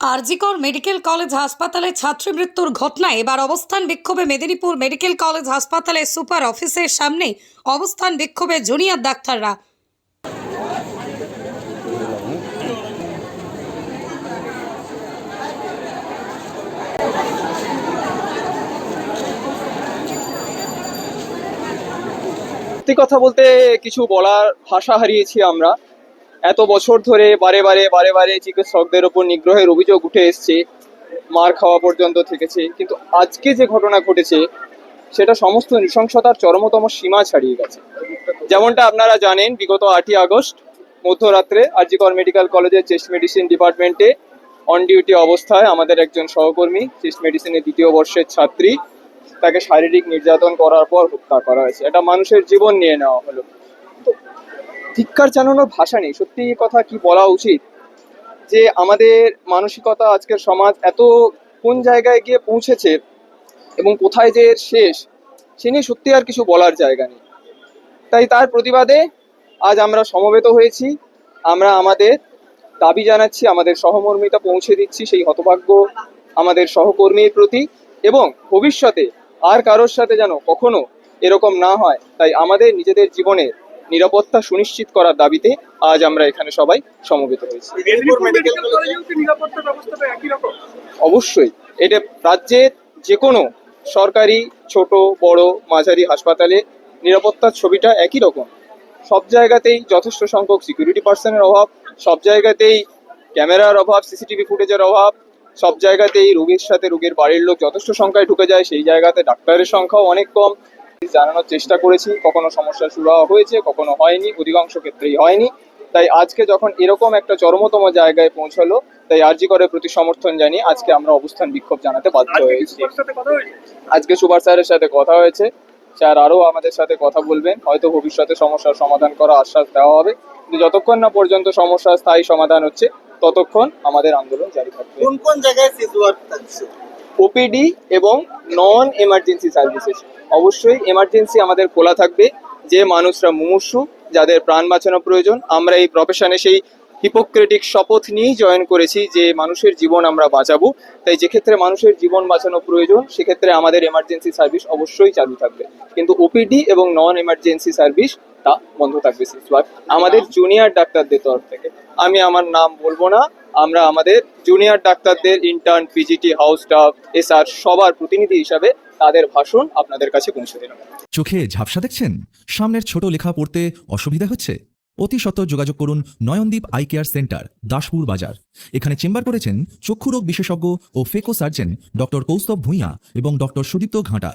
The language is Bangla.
আরজিকর মেডিকেল কলেজ হাসপাতালে ছাত্রী মৃত্যুর ঘটনায় এবার অবস্থান বিক্ষোভে মেদিনীপুর মেডিকেল কলেজ হাসপাতালে সুপার অফিসের সামনে অবস্থান বিক্ষোভে জুনিয়র ডাক্তাররা। সত্যি কথা বলতে কিছু বলার ভাষা হারিয়েছি আমরা। এত বছর ধরে বারে বারে বারে বারে চিকিৎসকদের ওপর নিগ্রহের অভিযোগ উঠে এসছে, মার খাওয়া পর্যন্ত থেকেছে। কিন্তু আজকে যে ঘটনা ঘটেছে, সেটা সমস্ত নৃশংসতার চরমতম সীমা ছাড়িয়ে গেছে। যেমনটা আপনারা জানেন, বিগত আটই আগস্ট, মধ্যরাত্রে আরজিকর মেডিকেল কলেজের চেস্ট মেডিসিন ডিপার্টমেন্টে অন ডিউটি অবস্থায় আমাদের একজন সহকর্মী, চেস্ট মেডিসিনের দ্বিতীয় বর্ষের ছাত্রী, তাকে শারীরিক নির্যাতন করার পর হত্যা করা হয়েছে। এটা মানুষের জীবন নিয়ে নেওয়া হলো। ধিক্কার জানানোর ভাষা নেই। সত্যি কথা কি বলা উচিত? যে আমাদের মানসিকতা আজকের সমাজ এত কোন জায়গায় গিয়ে পৌঁছেছে এবং কোথায় যে শেষ, সে নিয়ে সত্যি আর কিছু বলার জায়গা নেই। তাই তার প্রতিবাদে আজ আমরা সমবেত হয়েছি। আমরা আমাদের দাবি জানাচ্ছি, আমাদের সহমর্মিতা পৌঁছে দিচ্ছি সেই হতভাগ্য আমাদের সহকর্মীর প্রতি এবং ভবিষ্যতে আর কারোর সাথে যেন কখনো এরকম না হয়। তাই আমাদের নিজেদের জীবনের নিরাপত্তা সুনিশ্চিত করার দাবিতে আজ আমরা এখানে সবাই সমবেত হয়েছি। অবশ্যই এটা রাজ্যের যে কোনো সরকারি ছোট বড় মাঝারি হাসপাতালে নিরাপত্তার ছবিটা একই রকম। সব জায়গাতেই যথেষ্ট সংখ্যক সিকিউরিটি পার্সনের অভাব সব জায়গাতেই ক্যামেরার অভাব সিসিটিভি ফুটেজের অভাব সব জায়গাতেই রোগীর সাথে রোগীর বাড়ির লোক যথেষ্ট সংখ্যায় ঢুকে যায় সেই জায়গাতে ডাক্তারের সংখ্যাও অনেক কম। জানানোর চেষ্টা করেছি কখনো সমস্যা শুরু হয়েছে কখনো হয়নি অধিকাংশ ক্ষেত্রেই হয়নি। তাই আজকে যখন এরকম একটা চরমতম জায়গায় পৌঁছালো তাই আরজি করে প্রতি সমর্থন জানিয়ে আজকে আমরা অবস্থান বিক্ষোভ জানাতে বাধ্য হয়েছি। আজকে সুভাষ স্যারের সাথে কথা হয়েছে। স্যার আরও আমাদের সাথে কথা বলবেন। হয়তো ভবিষ্যতে সমস্যার সমাধান করা আশ্বাস দেওয়া হবে। কিন্তু যতক্ষণ না পর্যন্ত সমস্যার স্থায়ী সমাধান হচ্ছে ততক্ষণ আমাদের আন্দোলন জারি থাকবে। কোন কোন জায়গায় ওপিডি এবং নন এমার্জেন্সি সার্ভিসেস। অবশ্যই এমার্জেন্সি আমাদের খোলা থাকবে। যে মানুষরা মুমূর্ষু, যাদের প্রাণ বাঁচানো প্রয়োজন, আমরা এই প্রফেশনে সেই হিপোক্রেটিক শপথ নিয়েই জয়েন করেছি যে মানুষের জীবন আমরা বাঁচাবো। তাই যে ক্ষেত্রে মানুষের জীবন বাঁচানো প্রয়োজন সেক্ষেত্রে আমাদের এমার্জেন্সি সার্ভিস অবশ্যই চালু থাকবে। কিন্তু ওপিডি এবং নন এমার্জেন্সি সার্ভিস তা বন্ধ থাকবে আমাদের জুনিয়র ডাক্তারদের তরফ থেকে। আমি আমার নাম বলব না, আমরা আমাদের জুনিয়র ডাক্তারদের intern PGT house staff SR সবার প্রতিনিধি হিসাবে তাদের ভাষণ আপনাদের কাছে পৌঁছে দিলাম। চোখে ঝাপসা দেখছেন? সামনের ছোট লেখা পড়তে অসুবিধা হচ্ছে? অতি সত্বর যোগাযোগ করুন Nayandwip eye care centre, Daspur বাজার। এখানে চেম্বার করেছেন চক্ষুরোগ বিশেষজ্ঞ ও phaco surgeon doctor Kaustav Bhuiyan এবং ডক্টর সুদীপ্ত ঘাঁটা।